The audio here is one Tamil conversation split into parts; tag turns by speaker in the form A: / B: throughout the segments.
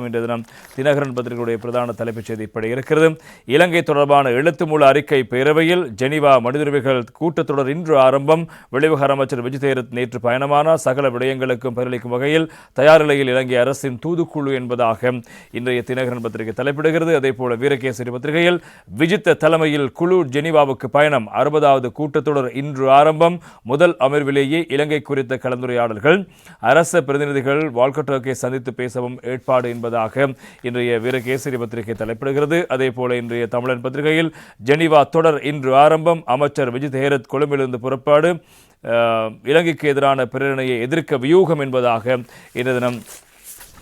A: இன்றைய தினம் தினகரன் பத்திரிகையுடைய பிரதான தலைப்புச் செய்தி இப்படி இருக்கிறது. இலங்கை தொடர்பான எழுத்து மூல அறிக்கை பேரவையில் ஜெனீவா மனிதர்கள் கூட்டத்தொடர் இன்று ஆரம்பம். வெளிவகார அமைச்சர் விஜய் தேரத் நேற்று பயணமானார். சகல விடயங்களுக்கும் பதிலளிக்கும் வகையில் தயார் நிலையில் இலங்கை அரசின் தூதுக்குழு என்பதாக இன்றைய தினகரன் பத்திரிகை தலைப்பிடுகிறது. அதேபோல வீரகேசரி பத்திரிகையில் விஜித்த தலைமையில் குழு ஜெனிவாவுக்கு பயணம். அறுபதாவது கூட்டத்தொடர் இன்று ஆரம்பம். முதல் அமர்விலேயே இலங்கை குறித்த கலந்துரையாடல்கள். அரச பிரதிநிதிகள் வால்கட்டோக்கை சந்தித்து பேசவும் ஏற்பாடு என்பது என்பதாக இன்றைய வீரகேசரி பத்திரிகை தலைப்பிடுகிறது. அதே போல இன்றைய தமிழன் பத்திரிகையில் ஜெனிவா தொடர் இன்று ஆரம்பம். அமைச்சர் விஜித் ஹேரத் கொழும்பிலிருந்து புறப்பாடு. இலங்கைக்கு எதிரான பிரேரணையை எதிர்க்க வியூகம் என்பதாக இந்த தினம்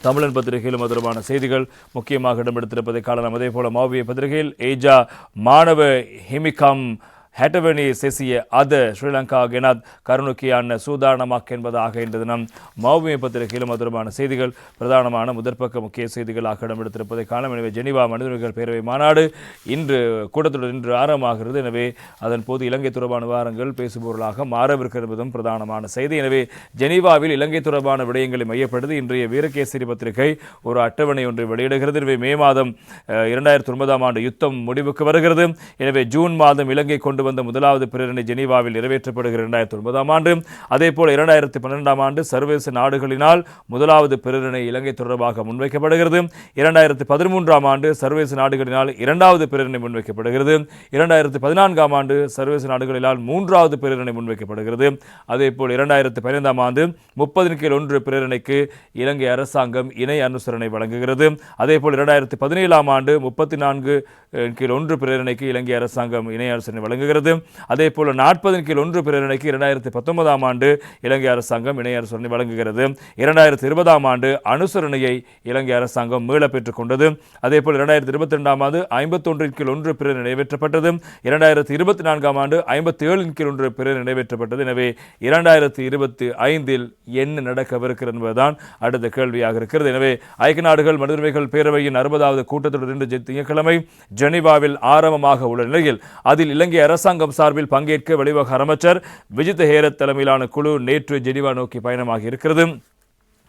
A: தமிழன் பத்திரிகையிலும் தொடர்பான செய்திகள் முக்கியமாக இடம்பெடுத்திருப்பதை காணலாம். அதே போல மாவிய பத்திரிகையில் ஏஜா மாணவ ஹிமிகாம் ஹேட்டவனி செசிய அது ஸ்ரீலங்கா கெனாத் கருணுக்கியான சூதானமாக் என்பதாக இன்று தினம் மாவுமிய பத்திரிகையிலும் அது செய்திகள் பிரதானமான முதற்பக்க முக்கிய செய்திகளாக இடம்பெடுத்திருப்பதை காணும் எனவே ஜெனீவா மனிதர்கள் பேரவை மாநாடு இன்று கூட்டத்துடன் இன்று ஆரம்பமாகிறது. எனவே அதன் போது இலங்கை தொடர்பான விவகாரங்கள் பேசுபொருளாக மாறவிருக்கிறது என்பதும் பிரதானமான செய்தி. எனவே ஜெனீவாவில் இலங்கை தொடர்பான விடயங்களை மையப்படுத்தி இன்றைய வீரகேசரி பத்திரிகை ஒரு அட்டவணை ஒன்று வெளியிடுகிறது. எனவே மே மாதம் இரண்டாயிரத்தி ஒன்பதாம் ஆண்டு யுத்தம் முடிவுக்கு வருகிறது. எனவே ஜூன் மாதம் இலங்கை கொண்டு கொண்டு வந்த முதலாவது பிரேரணை ஜெனீவாவில் நிறைவேற்றப்படுகிற இரண்டாயிரத்தி ஒன்பதாம் ஆண்டு. அதே போல் இரண்டாயிரத்தி பன்னிரெண்டாம் ஆண்டு சர்வதேச நாடுகளினால் முதலாவது பிரேரணை இலங்கை தொடர்பாக முன்வைக்கப்படுகிறது. இரண்டாயிரத்தி பதிமூன்றாம் ஆண்டு சர்வதேச நாடுகளினால் இரண்டாவது பிரேரணை முன்வைக்கப்படுகிறது. இரண்டாயிரத்தி பதினான்காம் ஆண்டு சர்வதேச நாடுகளினால் மூன்றாவது பிரேரணை முன்வைக்கப்படுகிறது. அதே போல் இரண்டாயிரத்தி பதினைந்தாம் ஆண்டு முப்பதின் கீழ் ஒன்று பிரேரணைக்கு இலங்கை அரசாங்கம் இணை அனுசரணை வழங்குகிறது. அதே போல் இரண்டாயிரத்தி பதினேழாம் ஆண்டு முப்பத்தி நான்கு கீழ் ஒன்று பிரேரணைக்கு இலங்கை அரசாங்கம் இணை அனுசரணை வழங்குகிறது. அதே போல் நாற்பதின் கீழ் ஒன்று பிரேரணைக்கு இரண்டாயிரத்தி பத்தொன்பதாம் ஆண்டு இலங்கை அரசாங்கம் இணைய அனுசரணை வழங்குகிறது. இரண்டாயிரத்தி இருபதாம் ஆண்டு அனுசரணையை இலங்கை அரசாங்கம் மீள பெற்றுக் கொண்டது அதே போல் இரண்டாயிரத்தி இருபத்தி ரெண்டாம் ஆண்டு ஐம்பத்தொன்றின் கீழ் ஒன்று பிரேரணை நிறைவேற்றப்பட்டது. இரண்டாயிரத்தி இருபத்தி நான்காம் ஆண்டு ஐம்பத்தி ஏழின் கீழ் ஒன்று பிரேரணை நிறைவேற்றப்பட்டது. எனவே இரண்டாயிரத்தி இருபத்தி ஐந்தில் என்ன நடக்கவிருக்கிறது என்பதுதான் அடுத்த கேள்வியாக இருக்கிறது. எனவே ஐக்கிய நாடுகள் மனித உரிமைகள் பேரவையின் அறுபதாவது கூட்டத்தொடர் இன்று திங்கட்கிழமை ஜெனீவாவில் ஆரம்பமாக உள்ள நிலையில் அதில் இலங்கை அரசு அரசாங்கம் சார்பில் பங்கேற்க வெளிவகார அமைச்சர் விஜித் ஹேரத் தலைமையிலான குழு நேற்று ஜெனிவா நோக்கி பயணமாகி இருக்கிறது.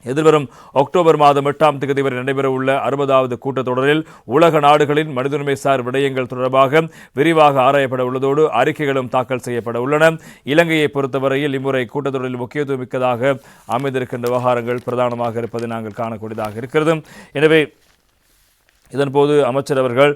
A: எதிர்வரும் அக்டோபர் மாதம் எட்டாம் தேதி வரை நடைபெறவுள்ள அறுபதாவது கூட்டத்தொடரில் உலக நாடுகளின் மனிதரிமை சார் விடயங்கள் தொடர்பாக விரிவாக ஆராயப்பட உள்ளதோடு அறிக்கைகளும் தாக்கல் செய்யப்பட உள்ளன. இலங்கையை பொறுத்தவரையில் இம்முறை கூட்டத்தொடரில் முக்கியத்துவம் மிக்கதாக அமைந்திருக்கின்ற விவகாரங்கள் பிரதானமாக இருப்பதை நாங்கள் காணக்கூடியதாக இருக்கிறது. எனவே இதன்போது அமைச்சர் அவர்கள்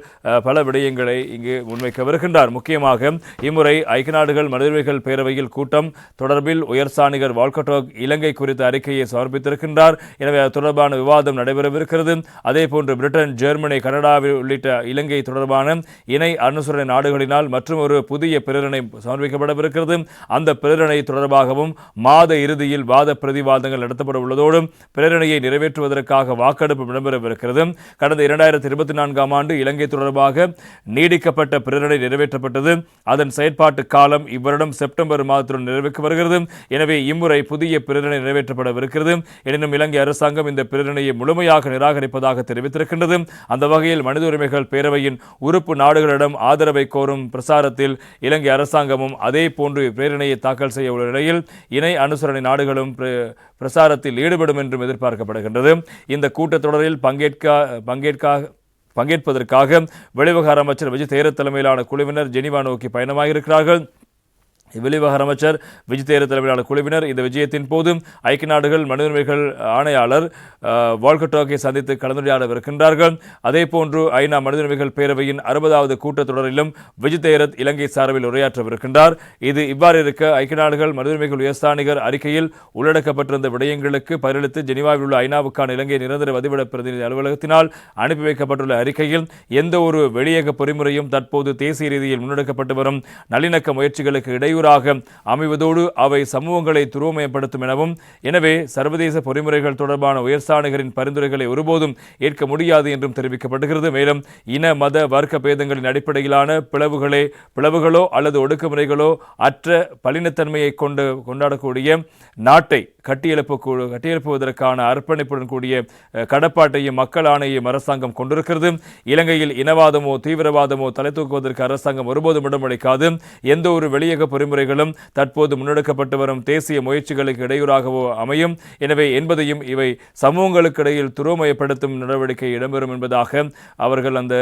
A: பல விடயங்களை இங்கு முன்வைக்க வருகின்றார். முக்கியமாக இம்முறை ஐக்கிய நாடுகள் மனிதர்கள் பேரவையில் கூட்டம் தொடர்பில் உயர்சாணிகர் வால்கட்டோக் இலங்கை குறித்த அறிக்கையை சமர்ப்பித்திருக்கின்றார். எனவே அது தொடர்பான விவாதம் நடைபெறவிருக்கிறது. அதே போன்று பிரிட்டன் ஜெர்மனி கனடா உள்ளிட்ட இலங்கை தொடர்பான இணை அனுசரணை நாடுகளினால் மற்றும் ஒரு புதிய பிரேரணை சமர்ப்பிக்கப்படவிருக்கிறது. அந்த பிரேரணை தொடர்பாகவும் மாத இறுதியில் வாத பிரதிவாதங்கள் நடத்தப்பட உள்ளதோடும் பிரேரணையை நிறைவேற்றுவதற்காக வாக்கெடுப்பு இடம்பெறவிருக்கிறது. கடந்த இரண்டாயிரத்தி இருபத்தி நான்காம் ஆண்டு இலங்கை தொடர்பாக நீடிக்கப்பட்ட பிரேரணை நிறைவேற்றப்பட்டது. அதன் செயற்பாட்டு காலம் இவ்வருடம் செப்டம்பர் மாதத்துடன் நிறைவேற்ற வருகிறது. எனவே இம்முறை புதிய பிரேரணை நிறைவேற்றப்படவிருக்கிறது. எனினும் இலங்கை அரசாங்கம் இந்த பிரேரணையை முழுமையாக நிராகரிப்பதாக தெரிவித்திருக்கின்றது. அந்த வகையில் மனித உரிமைகள் பேரவையின் உறுப்பு நாடுகளிடம் ஆதரவை கோரும் பிரசாரத்தில் இலங்கை அரசாங்கமும் அதே போன்று பிரேரணையை தாக்கல் செய்ய உள்ள நிலையில் இணை அனுசரணை நாடுகளும் பிரசாரத்தில் ஈடுபடும் என்றும் எதிர்பார்க்கப்படுகின்றது. இந்த கூட்டத்தொடரில் பங்கேற்க பங்கேற்க பங்கேற்பதற்காக வெளிவகார அமைச்சர் விஜய் தேர தலைமையிலான குழுவினர் ஜெனிவா நோக்கி பயணமாக இருக்கிறார்கள் வெளிவகார அமைச்சர் விஜய் தேர தலைமையிலான குழுவினர் இந்த விஜயத்தின் போது ஐக்கிய நாடுகள் மனித உரிமைகள் ஆணையாளர் வால்கட்டோக்கை சந்தித்து கலந்துரையாடவிருக்கின்றார்கள். அதே போன்று ஐநா மனித உரிமைகள் பேரவையின் அறுபதாவது கூட்டத்தொடரிலும் விஜய் தேரத் இலங்கை சார்பில் உரையாற்றவிருக்கின்றார். இது இவ்வாறு இருக்க ஐக்கிய நாடுகள் மனித உரிமைகள் உயர்ஸ்தானிகர் அறிக்கையில் உள்ளடக்கப்பட்டிருந்த விடயங்களுக்கு பதிலளித்து ஜெனீவாவில் உள்ள ஐநாவுக்கான இலங்கை நிரந்தர வதிவிட பிரதிநிதி அலுவலகத்தினால் அனுப்பி வைக்கப்பட்டுள்ள அறிக்கையில் எந்த ஒரு வெளியக பொறிமுறையும் தற்போது தேசிய ரீதியில் முன்னெடுக்கப்பட்டு வரும் நல்லிணக்க முயற்சிகளுக்கு இடையூறாக அமைவதோடு அவை சமூகங்களை துருவமயப்படுத்தும் எனவும் எனவே சர்வதேச பொறிமுறைகள் தொடர்பான உயர்ஸ்தானிகரின் பரிந்துரைகளை ஒருபோதும் ஏற்க முடியாது என்றும் தெரிவிக்கப்படுகிறது. மேலும் இன மத வர்க்க பேதங்களின் அடிப்படையிலான பிளவுகளே பிளவுகளோ அல்லது ஒடுக்குமுறைகளோ அற்ற பலினத்தன்மையை கொண்டு கொண்டாடக்கூடிய நாட்டை கட்டியெழுப்பு கட்டியெழுப்புவதற்கான அர்ப்பணிப்புடன் கூடிய கடப்பாட்டையும் மக்கள் ஆணையையும் அரசாங்கம் கொண்டிருக்கிறது. இலங்கையில் இனவாதமோ தீவிரவாதமோ தலை தூக்குவதற்கு அரசாங்கம் ஒருபோதும் இடமளிக்காது எந்த ஒரு வெளியக பொறுமை பொறிமுறைகளும் தற்போது முன்னெடுக்கப்பட்டு வரும் தேசிய முயற்சிகளுக்கு இடையூறாகவோ அமையும். எனவே என்பதையும் இவை சமூகங்களுக்கிடையில் துரோமயப்படுத்தும் நடவடிக்கை இடம்பெறும் என்பதாக அவர்கள் அந்த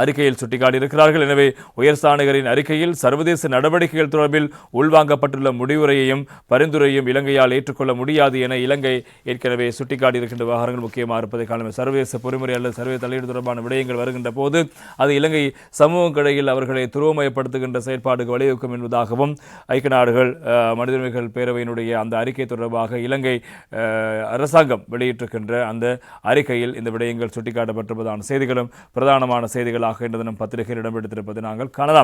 A: அறிக்கையில் சுட்டிக்காட்டியிருக்கிறார்கள். எனவே உயர்ஸ்தானிகரின் அறிக்கையில் சர்வதேச நடவடிக்கைகள் தொடர்பில் உள்வாங்கப்பட்டுள்ள முடிவுரையையும் பரிந்துரையும் இலங்கையால் ஏற்றுக்கொள்ள முடியாது என இலங்கை ஏற்கனவே சுட்டிக்காட்டியிருக்கின்ற விவகாரங்கள் முக்கியமாக இருப்பதை காணலாம். சர்வதேச பொறிமுறை அல்லது சர்வதேச தலையீடு தொடர்பான விடயங்கள் வருகின்ற போது அது இலங்கை சமூகக்கிடையில் அவர்களை துருவமயப்படுத்துகின்ற செயற்பாடுக்கு வழிவகுக்கும் என்பதாகவும் ஐக்கிய நாடுகள் மனிதர்கள் மனித உரிமைகள் பேரவையினுடைய அந்த அறிக்கை தொடர்பாக இலங்கை அரசாங்கம் வெளியிட்டிருக்கின்ற அந்த அறிக்கையில் இந்த விடயங்கள் சுட்டிக்காட்டப்பட்டிருப்பதான செய்திகளும் பிரதானமான செய்திகள் செய்திகளாக இந்த தினம் பத்திரிகையில் இடம்பெடுத்திருப்பதை நாங்கள் காணலாம்.